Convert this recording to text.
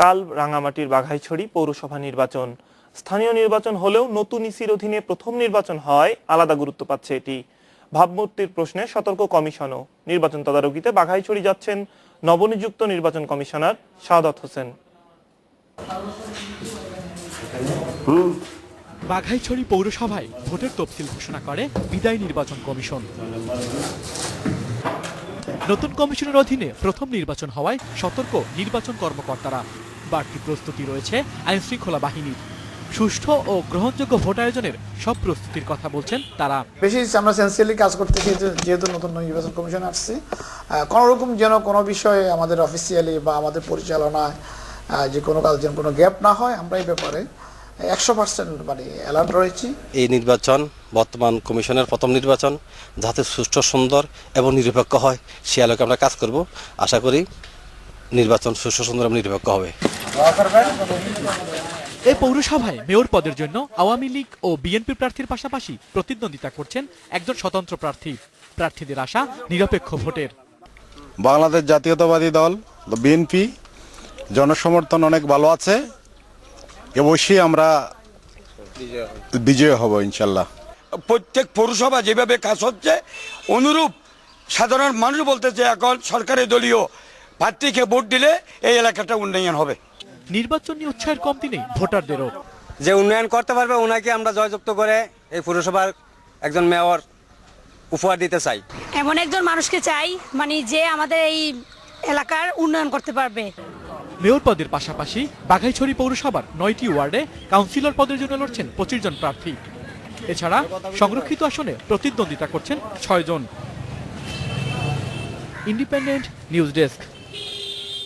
কাল রাঙামাটির বাঘাইছড়ি পৌরসভা নির্বাচন। স্থানীয় নির্বাচন হলেও নতুন ইসির অধীনে প্রথম নির্বাচন হয়, আলাদা গুরুত্ব পাচ্ছে এটি। ভাবমূর্তির প্রশ্নে সতর্ক কমিশনও। নির্বাচন তদারকিতে বাঘাইছড়ি যাচ্ছেন নবনিযুক্ত নির্বাচন কমিশনার শাহাদত হোসেন। বাঘাইছড়ি পৌরসভায় ভোটের তফসিল ঘোষণা করে বিদায় নির্বাচন কমিশন। নতুন কমিশনের অধীনে প্রথম নির্বাচন হওয়ায় সতর্ক নির্বাচন কর্মকর্তারা। বাড়তি প্রস্তুতি রয়েছে আইন শৃঙ্খলা বাহিনীর। সুষ্ঠু ও গ্রহণযোগ্য ভোট আয়োজনের সব প্রস্তুতির কথা বলছেন তারা। বেশি আমরা সেন্সিয়ালি কাজ করতেছি যেহেতু নতুন নির্বাচন কমিশন আসছে কোনো রকম যেন কোনো বিষয়ে আমাদের অফিসিয়ালি বা আমাদের পরিচালনায় যে কোনো কাজ যেন কোনো গ্যাপ না হয় আমরা এই ব্যাপারে একশো পার্সেন্ট মানে অ্যালার্ট রয়েছি। এই নির্বাচন বর্তমান কমিশনের প্রথম নির্বাচন যাতে সুষ্ঠু সুন্দর এবং নিরপেক্ষ হয় সে আলোকে আমরা কাজ করব। আশা করি নির্বাচন সুষ্ঠু সুন্দর এবং নিরপেক্ষ হবে। এই পৌরসভায় মেয়র পদের জন্য আওয়ামী লীগ ও বিএনপি প্রার্থীর পাশাপাশি প্রতিদ্বন্দ্বিতা করছেন একজন স্বতন্ত্র প্রার্থী। প্রার্থীদের আশা নিরপেক্ষ ভোটের। বাংলাদেশ জাতীয়তাবাদী দল বিএনপি জনসমর্থন অনেক ভালো আছে। অবশ্যই আমরা বিজয় হব ইনশাল্লাহ। প্রত্যেক পৌরসভা যেভাবে কাজ হচ্ছে অনুরূপ সাধারণ মানুষ বলতেছে এখন সরকারি দলীয় প্রার্থীকে ভোট দিলে এই এলাকাটা উন্নয়ন হবে। নির্বাচন নিয়ে উৎসাহের কমতি নেই ভোটারদেরও। যে উন্নয়ন করতে পারবে ওনাকে আমরা জয়যুক্ত করে এই পৌরসভার একজন মেয়র উপহার দিতে চাই। এমন একজন মানুষকে চাই মানে যে আমাদের এই এলাকার উন্নয়ন করতে পারবে। মেয়র পদের পাশাপাশি বাঘাইছড়ি পৌরসভার নয়টি ওয়ার্ডে কাউন্সিলর পদের জন্য লড়ছেন পঁচিশ জন প্রার্থী। এছাড়া সংরক্ষিত আসনে প্রতিদ্বন্দ্বিতা করছেন ছয় জন। Independent news desk.